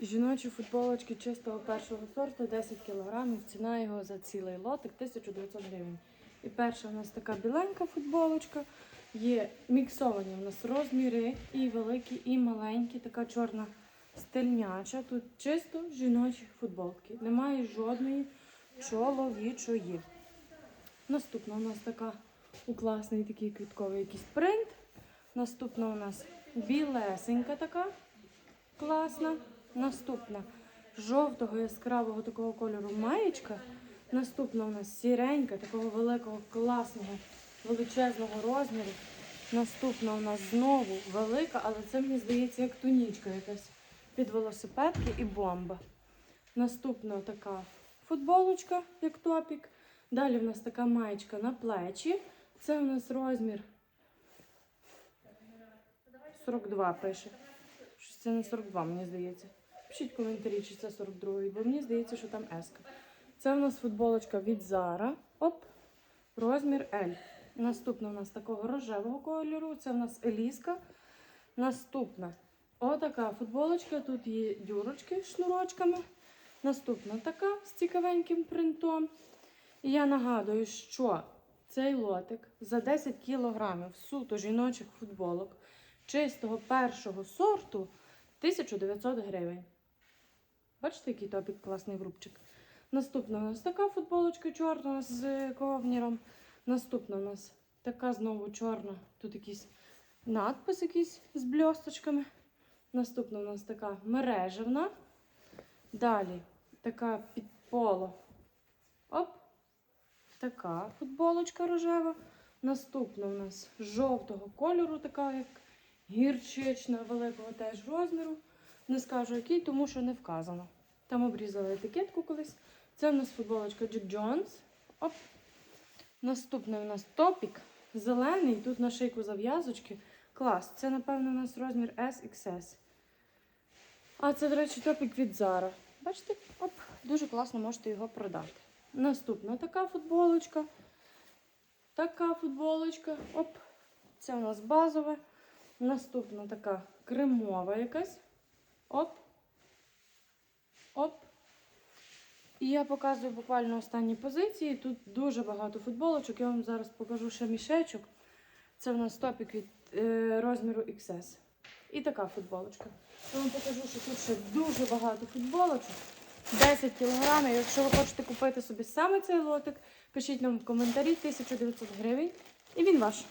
Жіночі футболочки чистого першого сорту 10 кг. Ціна його за цілий лотик 1900 гривень. І перша у нас така біленька футболочка. Є міксовані у нас розміри і великі, і маленькі. Така чорна стильняча. Тут чисто жіночі футболки. Немає жодної чоловічої. Наступна у нас така у класний такий квітковий якийсь принт. Наступна у нас білесенька така класна. Наступна жовтого яскравого такого кольору маєчка. Наступна у нас сіренька, такого великого, класного, величезного розміру. Наступна у нас знову велика, але це мені здається як тунічка якась під велосипедки і бомба. Наступна така футболочка, як топік. Далі в нас така маєчка на плечі. Це у нас розмір 42 пише. Щось це не 42, мені здається. Пишіть коментарі, чи це 42-й, бо мені здається, що там S. Це у нас футболочка від Zara. Оп, розмір L. Наступна у нас такого рожевого кольору. Це у нас Еліска. Наступна отака футболочка. Тут є дюрочки шнурочками. Наступна така з цікавеньким принтом. І я нагадую, що цей лотик за 10 кілограмів суто жіночих футболок чистого першого сорту 1900 гривень. Бачите, який топік класний врубчик. Наступна у нас така футболочка чорна з ковніром. Наступна у нас така знову чорна. Тут якийсь надпис якийсь з бльосточками. Наступна у нас така мережевна. Далі така під поло. Оп. Така футболочка рожева. Наступна у нас жовтого кольору, така як гірчична, великого теж розміру. Не скажу який, тому що не вказано. Там обрізали етикетку колись. Це у нас футболочка Jack Jones. Оп. Наступний у нас топік. Зелений. Тут на шийку зав'язочки. Клас. Це, напевно, у нас розмір SXS. А це, до речі, топік від Zara. Бачите? Оп, дуже класно можете його продати. Наступна така футболочка. Така футболочка. Оп. Це у нас базове. Наступна така кремова якась. Оп. Оп. І я показую буквально останні позиції. Тут дуже багато футболочок. Я вам зараз покажу ще мішечок. Це в нас топік від е, розміру XS. І така футболочка. Я вам покажу, що тут ще дуже багато футболочок. 10 кілограмів. Якщо ви хочете купити собі саме цей лотик, пишіть нам в коментарі 1900 гривень. І він ваш.